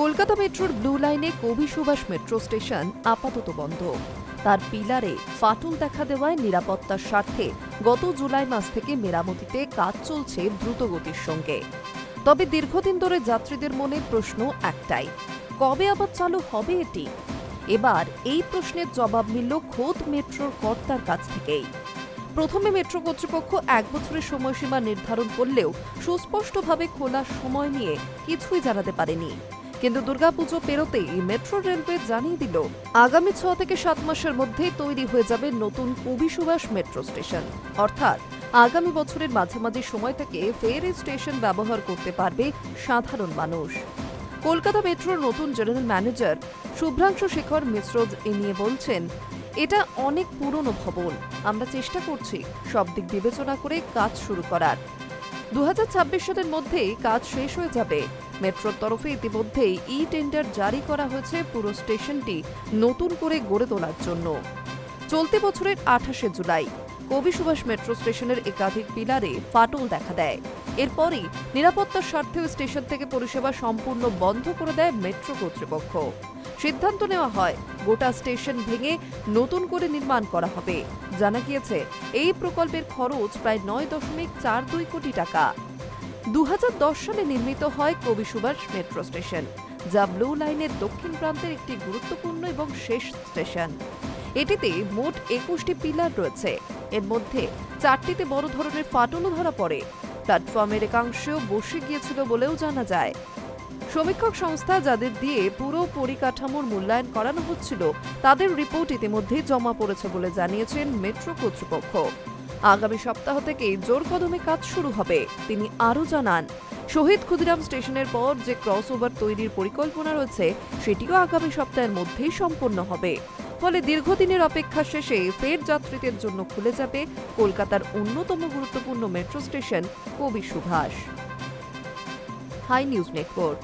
কলকাতা মেট্রোর ব্লু লাইনে কবি সুভাষ মেট্রো স্টেশন আপাতত বন্ধ। তার পিলারে ফাটল দেখা দেওয়ায় নিরাপত্তার স্বার্থে গত জুলাই মাস থেকে মেরামতিতে কাজ চলছে দ্রুত গতির সঙ্গে। তবে দীর্ঘদিন ধরে যাত্রীদের মনে প্রশ্ন একটাই, কবে আবার চালু হবে এটি? এবার এই প্রশ্নের জবাব মিলল খোদ মেট্রোর কর্তার কাছ থেকেই। প্রথমে মেট্রো কর্তৃপক্ষ এক বছরের সময়সীমা নির্ধারণ করলেও সুস্পষ্টভাবে খোলার সময় নিয়ে কিছুই জানাতে পারেনি। কিন্তু দুর্গাপুজো পেরোতেই মেট্রো রেলওয়ে জানিয়ে দিল, আগামী ছ থেকে সাত মাসের মধ্যেই তৈরি হয়ে যাবে নতুন কবি সুভাষ মেট্রো স্টেশন। অর্থাৎ আগামী বছরের মাঝামাঝি সময় থেকে ফের স্টেশন ব্যবহার করতে পারবে সাধারণ মানুষ। কলকাতা মেট্রোর নতুন জেনারেল ম্যানেজার শুভ্রাংশু শেখর মিশ্র এ নিয়ে বলছেন, এটা অনেক পুরনো ভবন। আমরা চেষ্টা করছি সব দিক বিবেচনা করে কাজ শুরু করার। দু হাজার ছাব্বিশ সালের মধ্যেই কাজ শেষ হয়ে যাবে। মেট্রোর তরফে ইতিমধ্যেই ই টেন্ডার জারি করা হয়েছে পুরো স্টেশনটি নতুন করে গড়ে তোলার জন্য। চলতি বছরের আঠাশে জুলাই। কবি সুভাষ মেট্রো স্টেশনের একাধিক পিলারে ফাটল দেখা দেয়। এরপরই নিরাপত্তার স্বার্থেও স্টেশন থেকে পরিষেবা সম্পূর্ণ বন্ধ করে দেয় মেট্রো কর্তৃপক্ষ। সিদ্ধান্ত নেওয়া হয়, গোটা স্টেশন ভেঙে নতুন করে নির্মাণ করা হবে। জানা গিয়েছে, এই প্রকল্পের খরচ প্রায় নয় দশমিক চার দুই কোটি টাকা। দু হাজার দশ সালে নির্মিত হয় কবি সুভাষ মেট্রো স্টেশন, যা ব্লু লাইনের দক্ষিণ প্রান্তের একটি গুরুত্বপূর্ণ এবং শেষ স্টেশন। এটিতে মোট একুশটি পিলার রয়েছে। এর মধ্যে চারটিতে বড় ধরনের ফাটলও ধরা পড়ে। প্ল্যাটফর্মের একাংশেও বসে গিয়েছিল বলেও জানা যায়। সমীক্ষক সংস্থা যাদের দিয়ে পুরো পরিকাঠামোর মূল্যায়ন করানো হচ্ছিল, তাদের রিপোর্ট ইতিমধ্যেই জমা পড়েছে বলে জানিয়েছেন মেট্রো কর্তৃপক্ষ। আগামী সপ্তাহ থেকে জোর কদমে কাজ শুরু হবে, তিনি আরও জানান। শহীদ ক্ষুদিরাম স্টেশনের পর যে ক্রস ওভার তৈরির পরিকল্পনা রয়েছে, সেটিও আগামী সপ্তাহের মধ্যেই সম্পন্ন হবে। ফলে দীর্ঘদিনের অপেক্ষা শেষে ফের যাত্রীদের জন্য খুলে যাবে কলকাতার অন্যতম গুরুত্বপূর্ণ মেট্রো স্টেশন কবি সুভাষ। High news network.